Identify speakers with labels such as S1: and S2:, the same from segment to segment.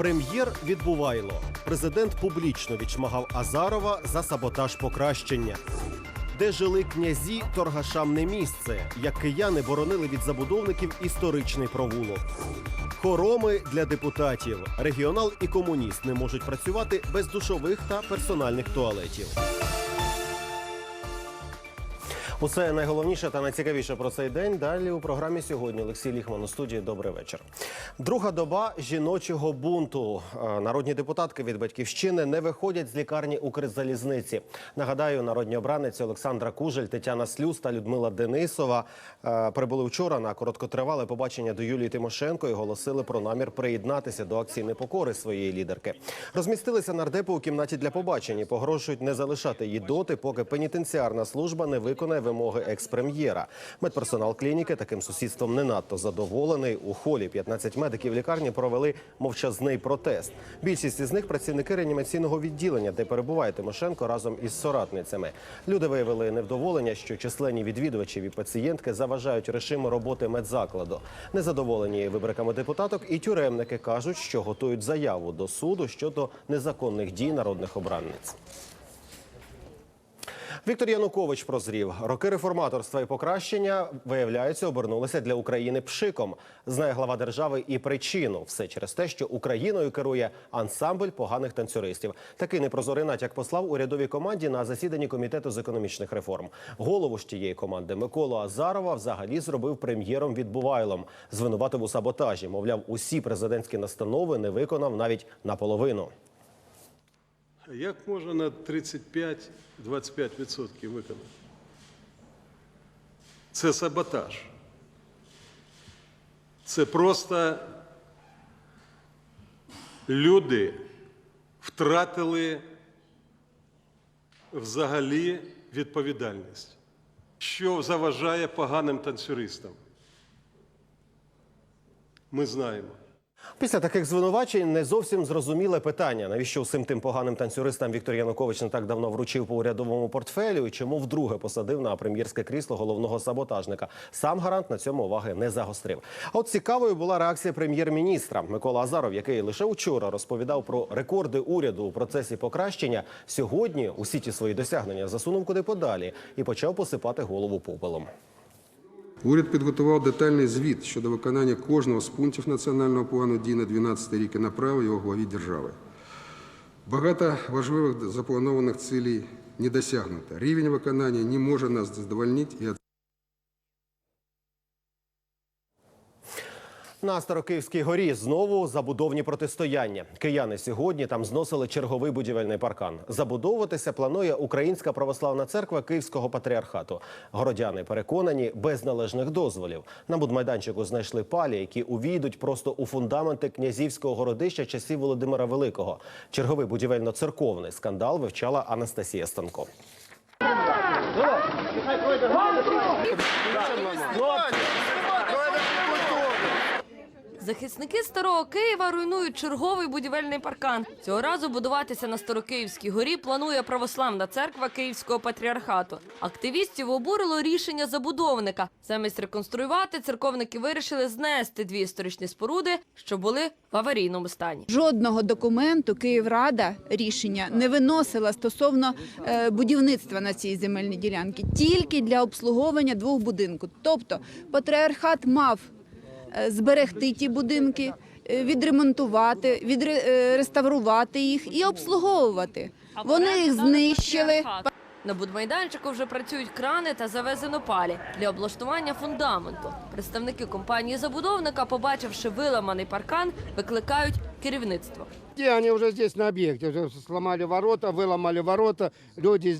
S1: Прем'єр відбувайло. Президент публічно відшмагав Азарова за саботаж покращення. Де жили князі, торгашам не місце, як кияни боронили від забудовників історичний провулок. Хороми для депутатів. Регіонал і комуніст не можуть працювати без душових та персональних туалетів. Усе найголовніше та найцікавіше про цей день. Далі у програмі сьогодні Олексій Ліхман у студії. Добрий вечір. Друга доба жіночого бунту. Е, Народні депутатки від батьківщини не виходять з лікарні Укрзалізниці. Нагадаю, народні обраниці Олександра Кужель, Тетяна Слюс та Людмила Денисова е, прибули вчора на короткотривале побачення до Юлії Тимошенко і оголосили про намір приєднатися до акції непокори своєї лідерки. Розмістилися нардепи у кімнаті для побачень і погрожують не залишати її доти, поки пенітенціарна служба не виконає вимоги екс-прем'єра. Медперсонал клініки таким сусідством не надто задоволений. У холі 15 медиків лікарні провели мовчазний протест. Більшість із них працівники реанімаційного відділення, де перебуває Тимошенко разом із соратницями. Люди виявили невдоволення, що численні відвідувачів і пацієнтки заважають режиму роботи медзакладу. Незадоволені вибриками депутаток і тюремники кажуть, що готують заяву до суду щодо незаконних дій народних обранниць. Віктор Янукович прозрів. Роки реформаторства і покращення, виявляється, обернулися для України пшиком. Знає глава держави і причину. Все через те, що Україною керує ансамбль поганих танцюристів. Такий непрозорий натяк послав урядовій команді на засіданні комітету з економічних реформ. Голову ж тієї команди Миколу Азарова взагалі зробив прем'єром відбувайлом. Звинуватив у саботажі. Мовляв, усі президентські настанови не виконав навіть наполовину.
S2: Як можна на 35-25% виконати? Це саботаж. Це просто люди втратили взагалі відповідальність. Що заважає поганим танцюристам? Ми знаємо.
S1: Після таких звинувачень не зовсім зрозуміле питання, навіщо всім тим поганим танцюристам Віктор Янукович не так давно вручив по урядовому портфелю і чому вдруге посадив на прем'єрське крісло головного саботажника. Сам гарант на цьому уваги не загострив. А от цікавою була реакція прем'єр-міністра Микола Азаров, який лише вчора розповідав про рекорди уряду у процесі покращення. Сьогодні усі ті свої досягнення засунув куди подалі і почав посипати голову попелом.
S3: Уряд підготував детальний звіт щодо виконання кожного з пунктів національного плану дій на 12 рік і направив його главі держави. Багато важливих запланованих цілей не досягнуто. Рівень виконання не може нас задовольнити і
S1: На Старокиївській горі знову забудовні протистояння. Кияни сьогодні там зносили черговий будівельний паркан. Забудовуватися планує Українська православна церква Київського патріархату. Городяни переконані без належних дозволів. На будмайданчику знайшли палі, які увійдуть просто у фундаменти князівського городища часів Володимира Великого. Черговий будівельно-церковний скандал вивчала Анастасія Станко.
S4: Захисники старого Києва руйнують черговий будівельний паркан. Цього разу будуватися на Старокиївській горі планує православна церква Київського патріархату. Активістів обурило рішення забудовника. Замість реконструювати церковники вирішили знести дві історичні споруди, що були в аварійному стані.
S5: Жодного документу Київрада рішення не виносила стосовно е, будівництва на цій земельній ділянці, тільки для обслуговування двох будинків. Тобто патріархат мав зберегти ті будинки, е, відремонтувати, відреставрувати їх і обслуговувати. Вони їх знищили.
S4: На будмайданчику вже працюють крани та завезено палі для облаштування фундаменту. Представники компанії забудовника, побачивши виламаний паркан, викликають керівництво.
S6: Те, Они уже здесь на объекте, уже сломали ворота, выломали ворота, люди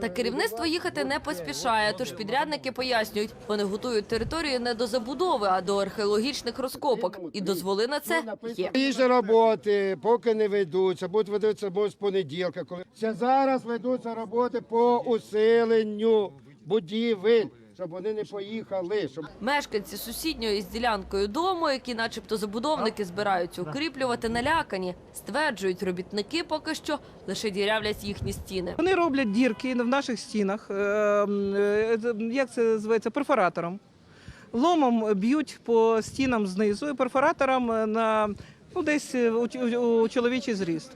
S4: Та керівництво їхати не поспішає, тож підрядники пояснюють, вони готують територію не до забудови, а до археологічних розкопок. І дозволи на це є.
S6: Інші роботи поки не ведуться, будуть ведуться бо з понеділка. Коли це зараз ведуться роботи по усиленню будівель, щоб вони не поїхали. Щоб
S4: Мешканці сусідньої з ділянкою дому, які, начебто, забудовники збираються укріплювати, налякані. Стверджують, робітники поки що лише дірявлять їхні стіни.
S7: Вони роблять дірки в наших стінах, е, е, як це називається, перфоратором. Ломом б'ють по стінам знизу і перфоратором на Ну, десь е, у чоловічий зріст.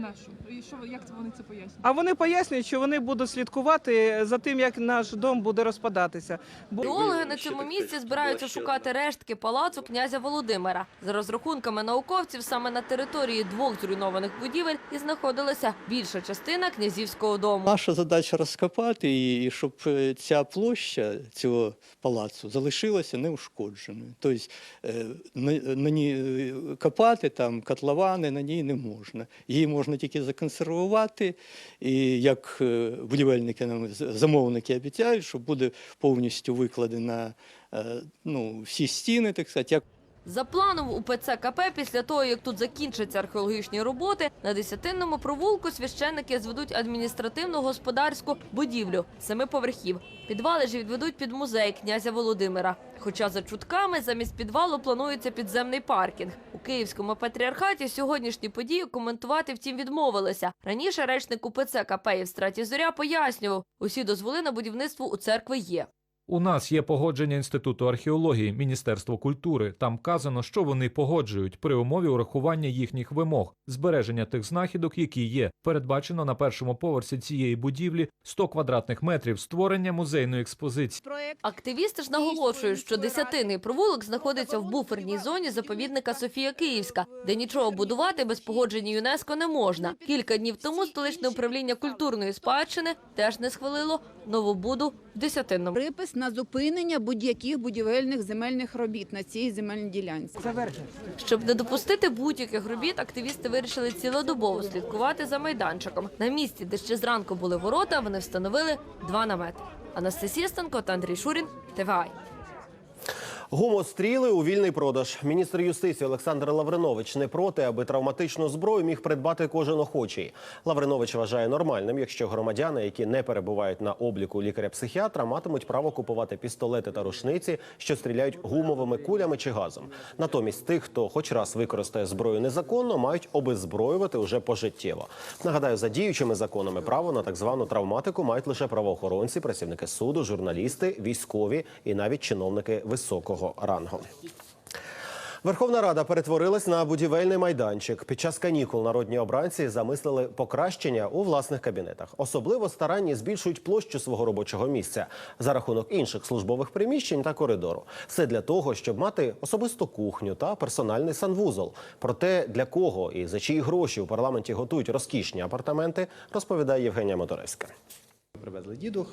S8: А на що? І що як це вони це пояснюють?
S7: А вони пояснюють, що вони будуть слідкувати за тим, як наш дом буде розпадатися.
S4: Геологи на цьому місці збираються шукати рештки палацу князя Володимира. За розрахунками науковців, саме на території двох зруйнованих будівель і знаходилася більша частина князівського дому.
S9: Наша задача розкопати і і щоб е, ця площа цього палацу залишилася неушкодженою. Тобто е, на, на ній е, копати там котловани на ній не можна. Її можна тільки законсервувати. І як е, будівельники нам замовники обіцяють, що буде повністю викладена е, ну, всі стіни, так сказати,
S4: За планом у ПЦ КП, після того, як тут закінчаться археологічні роботи, на десятинному провулку священники зведуть адміністративно-господарську будівлю семи поверхів. Підвали ж відведуть під музей князя Володимира. Хоча за чутками замість підвалу планується підземний паркінг. У Київському патріархаті сьогоднішні події коментувати втім відмовилися. Раніше речник УПЦ КП Євстратій Зоря пояснював, усі дозволи на будівництво у церкви є.
S10: У нас є погодження Інституту археології, Міністерства культури. Там вказано, що вони погоджують при умові урахування їхніх вимог, збереження тих знахідок, які є. Передбачено на першому поверсі цієї будівлі 100 квадратних метрів створення музейної експозиції.
S4: Активісти ж наголошують, що десятинний провулок знаходиться в буферній зоні заповідника Софія Київська, де нічого будувати без погодження ЮНЕСКО не можна. Кілька днів тому столичне управління культурної спадщини теж не схвалило новобуду в десятинному.
S5: Припис на зупинення будь-яких будівельних земельних робіт на цій земельній ділянці.
S4: Щоб не допустити будь-яких робіт, активісти вирішили цілодобово слідкувати за майданчиком. На місці, де ще зранку були ворота, вони встановили два намети. Анастасія Станко та Андрій Шурін, ТВА.
S1: Гумостріли у вільний продаж. Міністр юстиції Олександр Лавринович не проти, аби травматичну зброю міг придбати кожен охочий. Лавринович вважає нормальним, якщо громадяни, які не перебувають на обліку лікаря-психіатра, матимуть право купувати пістолети та рушниці, що стріляють гумовими кулями чи газом. Натомість тих, хто хоч раз використає зброю незаконно, мають обезброювати уже пожиттєво. Нагадаю, за діючими законами право на так звану травматику мають лише правоохоронці, працівники суду, журналісти, військові і навіть чиновники високого рангу. Верховна Рада перетворилась на будівельний майданчик. Під час канікул народні обранці замислили покращення у власних кабінетах. Особливо старанні збільшують площу свого робочого місця за рахунок інших службових приміщень та коридору. Все для того, щоб мати особисту кухню та персональний санвузол. Про те, для кого і за чиї гроші у парламенті готують розкішні апартаменти, розповідає Євгенія Моторевська.
S11: Привезли дідух,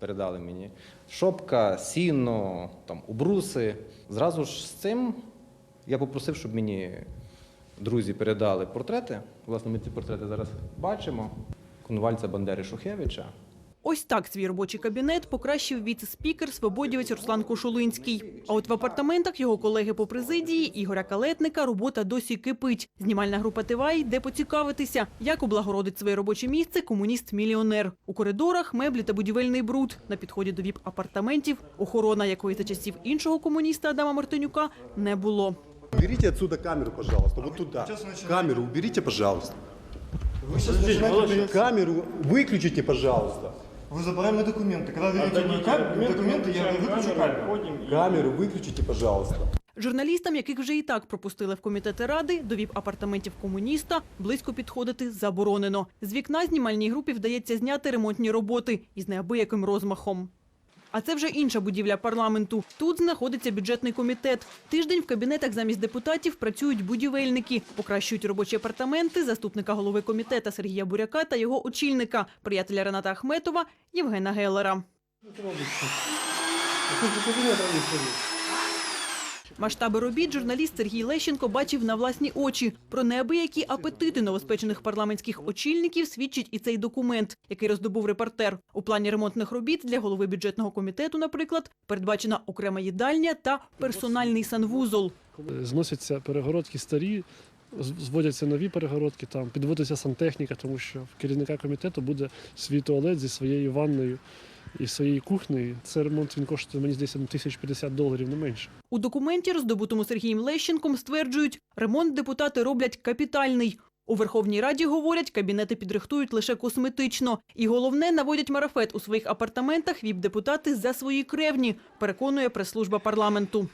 S11: передали мені шопка, сіно, там, убруси. Зразу ж з цим я попросив, щоб мені друзі передали портрети. Власне, ми ці портрети зараз бачимо. Конувальця Бандери Шухевича.
S12: Ось так свій робочий кабінет покращив віце-спікер свободівець Руслан Кошулинський. А от в апартаментах його колеги по президії Ігоря Калетника робота досі кипить. Знімальна група ТВА йде поцікавитися, як облагородить своє робоче місце комуніст-мільйонер. У коридорах меблі та будівельний бруд. На підході до віп-апартаментів охорона, якої за часів іншого комуніста Адама Мартинюка не було.
S13: Уберите отсюда камеру, пожалуйста, вот туда. Камеру уберите, пожалуйста. Камеру выключите, пожалуйста.
S6: Ви забираємо документи. Коли даєте документи, я выключу камеру.
S13: Камеру выключите, пожалуйста.
S12: Журналістам, яких вже і так пропустили в комітети ради, до віп-апартаментів комуніста близько підходити заборонено. З вікна знімальній групі вдається зняти ремонтні роботи із неабияким розмахом. А це вже інша будівля парламенту. Тут знаходиться бюджетний комітет. Тиждень в кабінетах замість депутатів працюють будівельники, покращують робочі апартаменти заступника голови комітета Сергія Буряка та його очільника, приятеля Рената Ахметова Євгена Геллера. Масштаби робіт журналіст Сергій Лещенко бачив на власні очі. Про неабиякі апетити новоспечених парламентських очільників свідчить і цей документ, який роздобув репортер. У плані ремонтних робіт для голови бюджетного комітету, наприклад, передбачена окрема їдальня та персональний санвузол.
S14: Зносяться перегородки старі, зводяться нові перегородки, там підводиться сантехніка, тому що в керівника комітету буде свій туалет зі своєю ванною і своєю кухнею. Це ремонт він коштує, мені здається, тисяч 50 доларів не менше.
S12: У документі, роздобутому Сергієм Лещенком, стверджують, ремонт депутати роблять капітальний. У Верховній Раді говорять, кабінети підрихтують лише косметично. І головне, наводять марафет у своїх апартаментах віп-депутати за свої кревні, переконує прес-служба парламенту.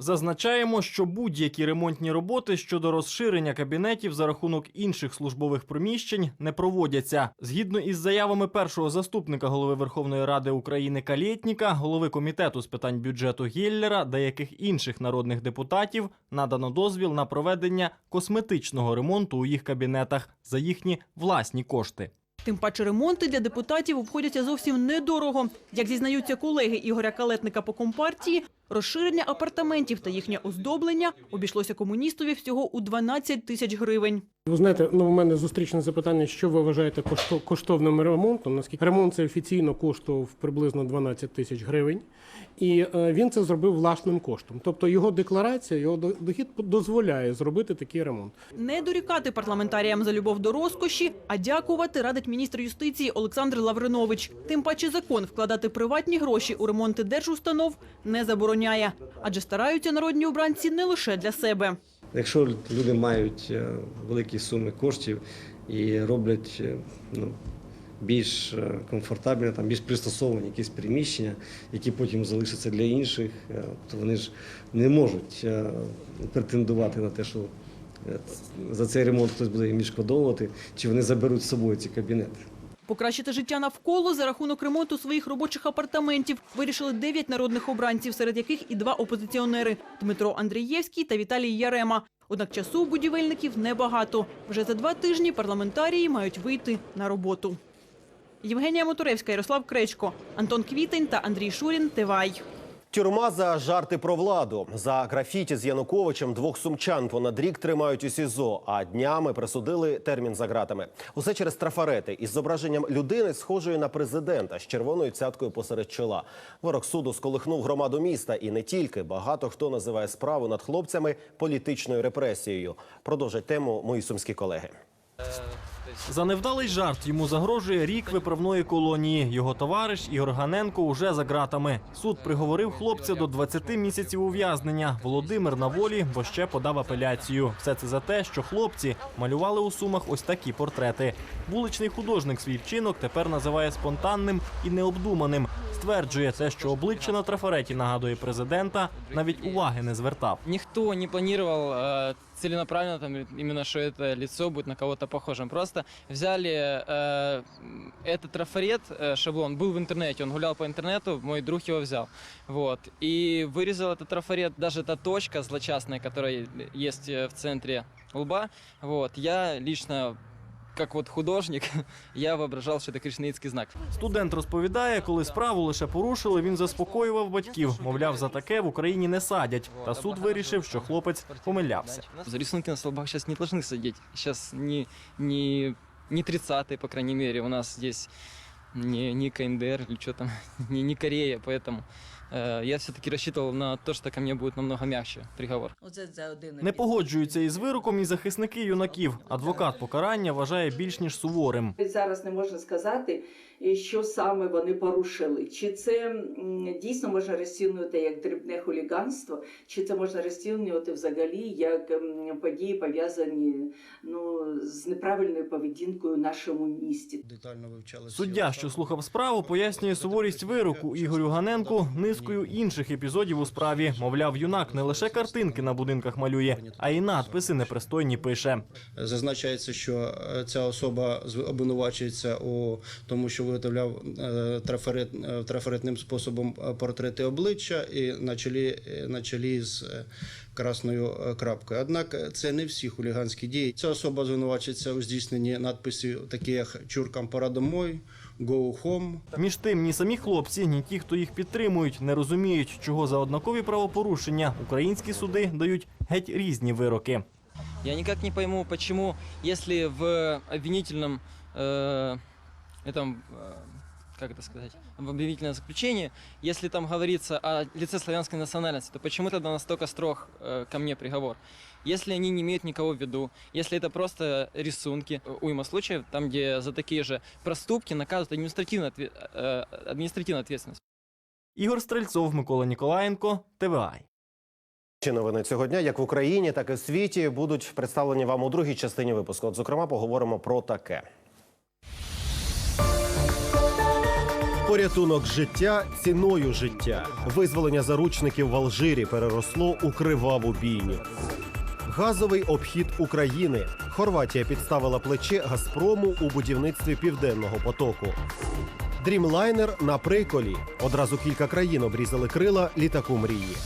S15: Зазначаємо, що будь-які ремонтні роботи щодо розширення кабінетів за рахунок інших службових приміщень не проводяться. Згідно із заявами першого заступника голови Верховної Ради України Калєтніка, голови комітету з питань бюджету Гіллера, деяких інших народних депутатів надано дозвіл на проведення косметичного ремонту у їх кабінетах за їхні власні кошти.
S12: Тим паче ремонти для депутатів обходяться зовсім недорого. Як зізнаються колеги Ігоря Калетника по компартії, розширення апартаментів та їхнє оздоблення обійшлося комуністові всього у 12 тисяч гривень.
S14: Ви знаєте, ну у мене зустрічне запитання, що ви вважаєте кошто- коштовним ремонтом? Наскільки ремонт це офіційно коштував приблизно 12 тисяч гривень, і е, він це зробив власним коштом. Тобто його декларація, його до- дохід дозволяє зробити такий ремонт.
S12: Не дорікати парламентаріям за любов до розкоші, а дякувати радить міністр юстиції Олександр Лавринович. Тим паче закон вкладати приватні гроші у ремонти держустанов не забороняє, адже стараються народні обранці не лише для себе.
S16: Якщо люди мають е, великі суми коштів і роблять е, ну, більш е, комфортабельно, там, більш пристосовані якісь приміщення, які потім залишаться для інших, то вони ж не можуть претендувати на те, що за цей ремонт хтось буде їм відшкодовувати, чи вони заберуть з собою ці кабінети.
S12: Покращити життя навколо за рахунок ремонту своїх робочих апартаментів вирішили дев'ять народних обранців, серед яких і два опозиціонери – Дмитро Андрієвський та Віталій Ярема. Однак часу у будівельників небагато. Вже за два тижні парламентарії мають вийти на роботу. Євгенія Моторевська, Ярослав Кречко, Антон Квітень та Андрій Шурін. Тивай.
S1: Тюрма за жарти про владу. За графіті з Януковичем двох сумчан понад рік тримають у СІЗО, а днями присудили термін за ґратами. Усе через трафарети із зображенням людини, схожої на президента з червоною цяткою посеред чола. Ворог суду сколихнув громаду міста, і не тільки багато хто називає справу над хлопцями політичною репресією. Продовжать тему мої сумські колеги.
S15: За невдалий жарт йому загрожує рік виправної колонії. Його товариш Ігор Ганенко уже за ґратами. Суд приговорив хлопця до 20 місяців ув'язнення. Володимир на волі, бо ще подав апеляцію. Все це за те, що хлопці малювали у сумах ось такі портрети. Вуличний художник свій вчинок тепер називає спонтанним і необдуманим. Стверджує те, що обличчя на трафареті нагадує президента, навіть уваги не звертав.
S17: Никто не планировал э, целенаправленно там именно, что это лицо будет на кого-то похожим. Просто взяли э, этот трафарет, э, шаблон, был в интернете, он гулял по интернету, мой друг его взял. Вот. И вырезал этот трафарет, даже эта точка злочастная, которая есть э, в центре лба. Вот. Я лично как вот художник, я воображал, что это кришнаитский знак.
S15: Студент розповідає, коли справу лише порушили, він заспокоював батьків. Мовляв, за таке в Україні не садять. Та суд вирішив, що хлопець помилявся.
S17: За рисунки на столбах сейчас не должны сидеть. Сейчас не, не, не 30-е, по крайней мере. У нас здесь не, не КНДР или что там, не, не Корея, поэтому э, я все-таки рассчитывал на то, что ко мне будет намного мягче приговор.
S15: Не погоджуються із вироком і захисники юнаків. Адвокат покарання вважає більш ніж суворим.
S18: Зараз не можна сказати, що саме вони порушили. Чи це дійсно можна розцінювати як дрібне хуліганство, чи це можна розцінювати взагалі як події пов'язані ну, з неправильною поведінкою в нашому місті.
S15: Суддя, що слухав справу, пояснює суворість вироку Ігорю Ганенку низкою інших епізодів у справі. Мовляв, юнак не лише картинки на будинках малює, а й надписи непристойні пише.
S19: Зазначається, що е, ця особа обвинувачується у тому, що виготовляв е, трафарет, е, трафаретним способом портрети обличчя і на чолі, на чолі з красною крапкою. Однак це не всі хуліганські дії. Ця особа звинувачується у здійсненні надписів, такі як чуркам пора домой, go home.
S15: Між тим, ні самі хлопці, ні ті, хто їх підтримують, не розуміють, чого за однакові правопорушення українські суди дають геть різні вироки.
S17: Я никак не пойму, почему, если в обвинительном э, этом, э, как это сказать, в обвинительном заключении, если там говорится о лице славянской национальности, то почему тогда настолько строг э, ко мне приговор? Если они не имеют никого в виду, если это просто рисунки, э, уйма случаев, там, где за такие же проступки наказывают административно, отве- э, административную ответственность.
S15: Ігор Стрельцов, Микола Ніколаєнко, ТВАЙ.
S1: Ці новини цього дня, як в Україні, так і в світі, будуть представлені вам у другій частині випуску. От, зокрема, поговоримо про таке. Порятунок життя ціною життя. Визволення заручників в Алжирі переросло у криваву бійню. Газовий обхід України. Хорватія підставила плече Газпрому у будівництві південного потоку. Дрімлайнер на приколі. Одразу кілька країн обрізали крила літаку мрії.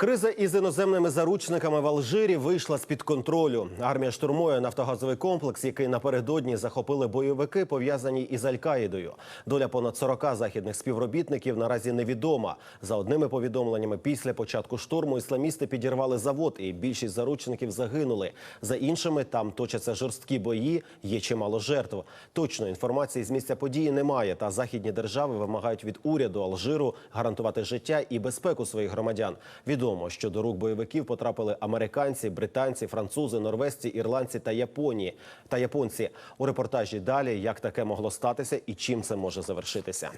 S1: Криза із іноземними заручниками в Алжирі вийшла з під контролю. Армія штурмує нафтогазовий комплекс, який напередодні захопили бойовики, пов'язані із Аль-Каїдою. Доля понад 40 західних співробітників наразі невідома. За одними повідомленнями, після початку штурму ісламісти підірвали завод, і більшість заручників загинули. За іншими там точаться жорсткі бої. Є чимало жертв. Точної інформації з місця події немає. Та західні держави вимагають від уряду Алжиру гарантувати життя і безпеку своїх громадян. Відомо, що до рук бойовиків потрапили американці, британці, французи, норвезці, ірландці та Японії та японці. У репортажі далі як таке могло статися і чим це може завершитися.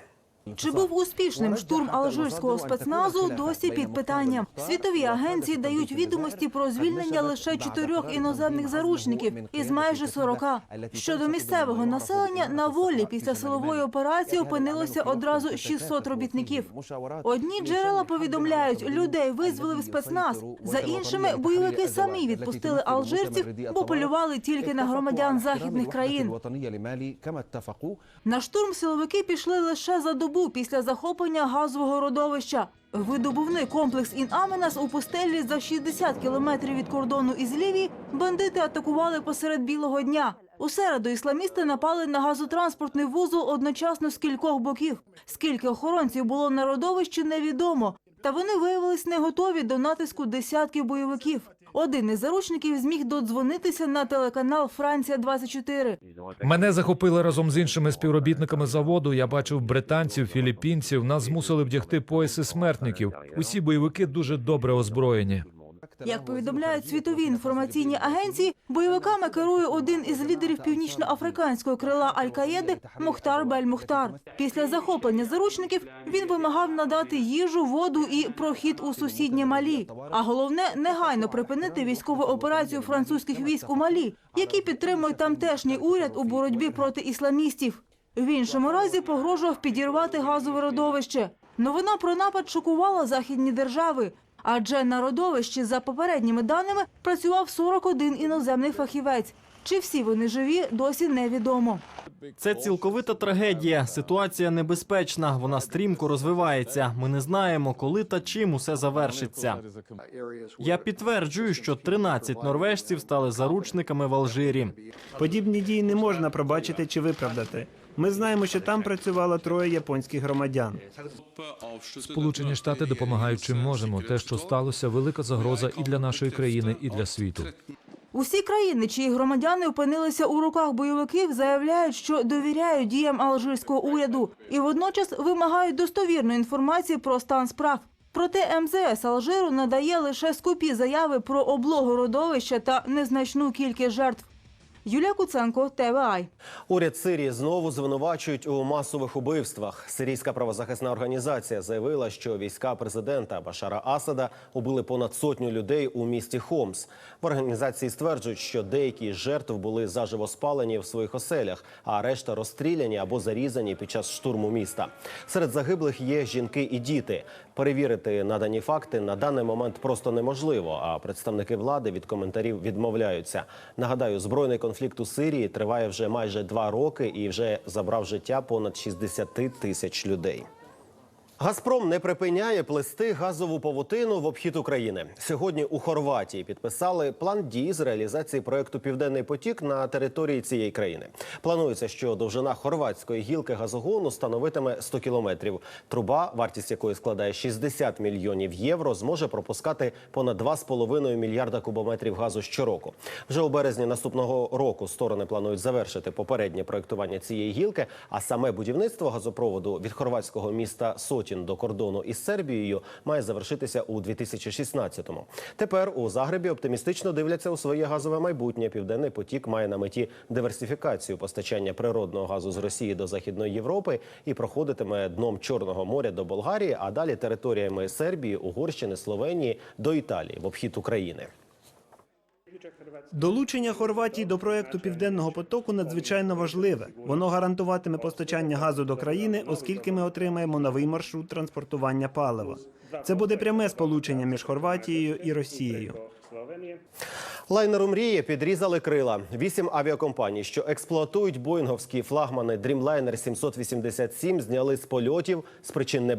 S20: Чи був успішним штурм алжирського спецназу? Досі під питанням. Світові агенції дають відомості про звільнення лише чотирьох іноземних заручників із майже 40. Щодо місцевого населення, на волі після силової операції опинилося одразу 600 робітників. Одні джерела повідомляють, людей визволив спецназ. За іншими, бойовики самі відпустили алжирців, бо полювали тільки на громадян західних країн. На штурм силовики пішли лише за добу після захоплення газового родовища. Видобувний комплекс Ін-Аменас у пустелі за 60 кілометрів від кордону із Лівії бандити атакували посеред білого дня. У середу ісламісти напали на газотранспортний вузол одночасно з кількох боків. Скільки охоронців було на родовищі, невідомо. Та вони виявились не готові до натиску десятків бойовиків. Один із заручників зміг додзвонитися на телеканал Франція 24
S10: Мене захопили разом з іншими співробітниками заводу. Я бачив британців, філіппінців. Нас змусили вдягти пояси смертників. Усі бойовики дуже добре озброєні.
S20: Як повідомляють світові інформаційні агенції, бойовиками керує один із лідерів північноафриканського крила Аль-Каєди Мухтар Бель-Мухтар. Після захоплення заручників він вимагав надати їжу, воду і прохід у сусіднє Малі. А головне негайно припинити військову операцію французьких військ у Малі, які підтримують тамтешній уряд у боротьбі проти ісламістів. В іншому разі погрожував підірвати газове родовище. Новина про напад шокувала західні держави. Адже на родовищі, за попередніми даними, працював 41 іноземний фахівець. Чи всі вони живі, досі невідомо.
S15: Це цілковита трагедія. Ситуація небезпечна. Вона стрімко розвивається. Ми не знаємо, коли та чим усе завершиться. Я підтверджую, що 13 норвежців стали заручниками в Алжирі.
S21: Подібні дії не можна пробачити чи виправдати. Ми знаємо, що там працювало троє японських громадян.
S10: Сполучені Штати допомагають чим можемо. Те, що сталося, велика загроза і для нашої країни, і для світу.
S20: Усі країни, чиї громадяни опинилися у руках бойовиків, заявляють, що довіряють діям алжирського уряду і водночас вимагають достовірної інформації про стан справ. Проте МЗС Алжиру надає лише скупі заяви про облогу родовища та незначну кількість жертв. Юлія Куценко, ТВАЙ.
S1: Уряд Сирії знову звинувачують у масових убивствах. Сирійська правозахисна організація заявила, що війська президента Башара Асада убили понад сотню людей у місті Хомс. В організації стверджують, що деякі з жертв були заживо спалені в своїх оселях, а решта розстріляні або зарізані під час штурму міста. Серед загиблих є жінки і діти. Перевірити надані факти на даний момент просто неможливо. А представники влади від коментарів відмовляються. Нагадаю, збройний конфлікт у Сирії триває вже майже два роки і вже забрав життя понад 60 тисяч людей. Газпром не припиняє плести газову павутину в обхід України. Сьогодні у Хорватії підписали план дій з реалізації проекту Південний потік на території цієї країни. Планується, що довжина хорватської гілки газогону становитиме 100 кілометрів. Труба, вартість якої складає 60 мільйонів євро, зможе пропускати понад 2,5 мільярда кубометрів газу щороку. Вже у березні наступного року сторони планують завершити попереднє проектування цієї гілки, а саме будівництво газопроводу від хорватського міста Сотін до кордону із Сербією має завершитися у 2016-му. Тепер у Загребі оптимістично дивляться у своє газове майбутнє. Південний потік має на меті диверсифікацію постачання природного газу з Росії до Західної Європи і проходитиме дном Чорного моря до Болгарії, а далі територіями Сербії, Угорщини, Словенії до Італії в обхід України.
S12: Долучення Хорватії до проекту Південного потоку надзвичайно важливе. Воно гарантуватиме постачання газу до країни, оскільки ми отримаємо новий маршрут транспортування палива. Це буде пряме сполучення між Хорватією і Росією.
S1: Лайнеру мрії підрізали крила. Вісім авіакомпаній, що експлуатують боїнговські флагмани Dreamliner 787, зняли з польотів з причин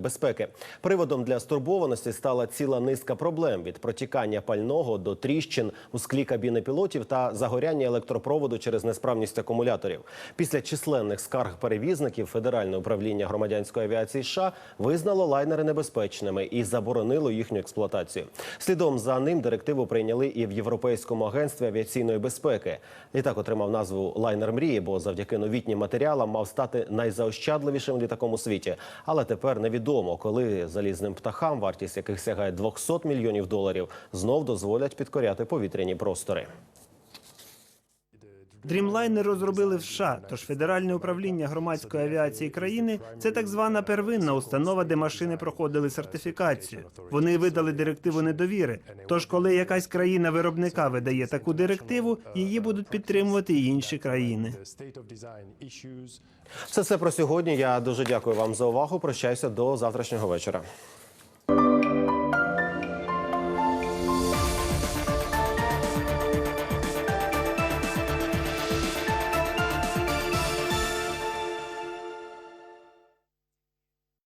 S1: безпеки. Приводом для стурбованості стала ціла низка проблем від протікання пального до тріщин у склі кабіни пілотів та загоряння електропроводу через несправність акумуляторів. Після численних скарг перевізників Федеральне управління громадянської авіації США визнало лайнери небезпечними і заборонило їхню експлуатацію. Слідом за ним директиву прийняли і в Європейському агентстві авіаційної безпеки. Літак отримав назву Лайнер мрії, бо завдяки новітнім матеріалам мав стати найзаощадливішим літаком у світі. Але тепер невідомо, коли залізним птахам, вартість яких сягає 200 мільйонів доларів, знов дозволять підкоряти повітряні простори.
S12: Дрімлайнер розробили в США, тож Федеральне управління громадської авіації країни це так звана первинна установа, де машини проходили сертифікацію. Вони видали директиву недовіри. Тож, коли якась країна виробника видає таку директиву, її будуть підтримувати і інші країни.
S1: Це все про сьогодні. Я дуже дякую вам за увагу. Прощаюся до завтрашнього вечора.